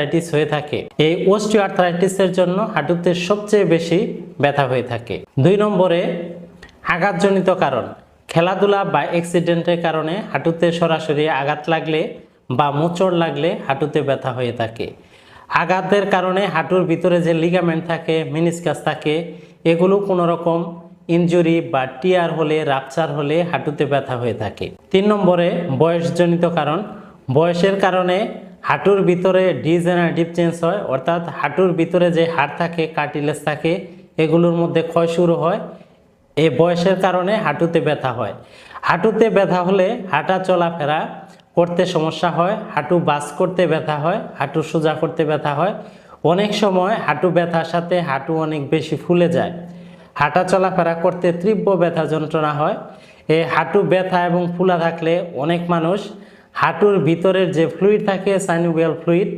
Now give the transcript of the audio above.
Arthritis হয়ে থাকে। এই ওস্টিও আর্থ্রাইটিসের জন্য হাঁটুতে সবচেয়ে বেশি ব্যথা হয়ে থাকে। দুই নম্বরে আঘাতজনিত কারণ। খেলাধুলা বা অ্যাক্সিডেন্টের কারণে হাঁটুতে সরাসরি আঘাত লাগলে বা মোচড় লাগলে হাঁটুতে ব্যথা হয়ে থাকে। আঘাতের কারণে হাঁটুর ভিতরে যে লিগামেন্ট থাকে মিনিসকাস থাকে, এগুলো কোনো রকম ইনজুরি বা টিয়ার হলে রাপচার হলে হাঁটুতে ব্যথা হয়ে থাকে। তিন নম্বরে বয়সজনিত কারণ। বয়সের কারণে হাঁটুর ভিতরে ডিজেনারেটিভ চেঞ্জ হয়, অর্থাৎ হাঁটুর ভিতরে যে হাড় থাকে, কার্টিলেজ থাকে, এগুলোর মধ্যে ক্ষয় শুরু হয়। এই বয়সের কারণে হাঁটুতে ব্যথা হয়। হাঁটুতে ব্যথা হলে হাঁটা চলাফেরা করতে সমস্যা হয়, হাঁটু বাস করতে ব্যথা হয়, হাঁটু সোজা করতে ব্যথা হয়। অনেক সময় হাঁটু ব্যথার সাথে হাঁটু অনেক বেশি ফুলে যায়। হাঁটা চলাফেরা করতে তীব্র ব্যথা যন্ত্রণা হয়। এই হাঁটু ব্যথা এবং ফুলা থাকলে অনেক মানুষ হাঁটুর ভিতরের যে ফ্লুইড থাকে সাইনুবিয়াল ফ্লুইড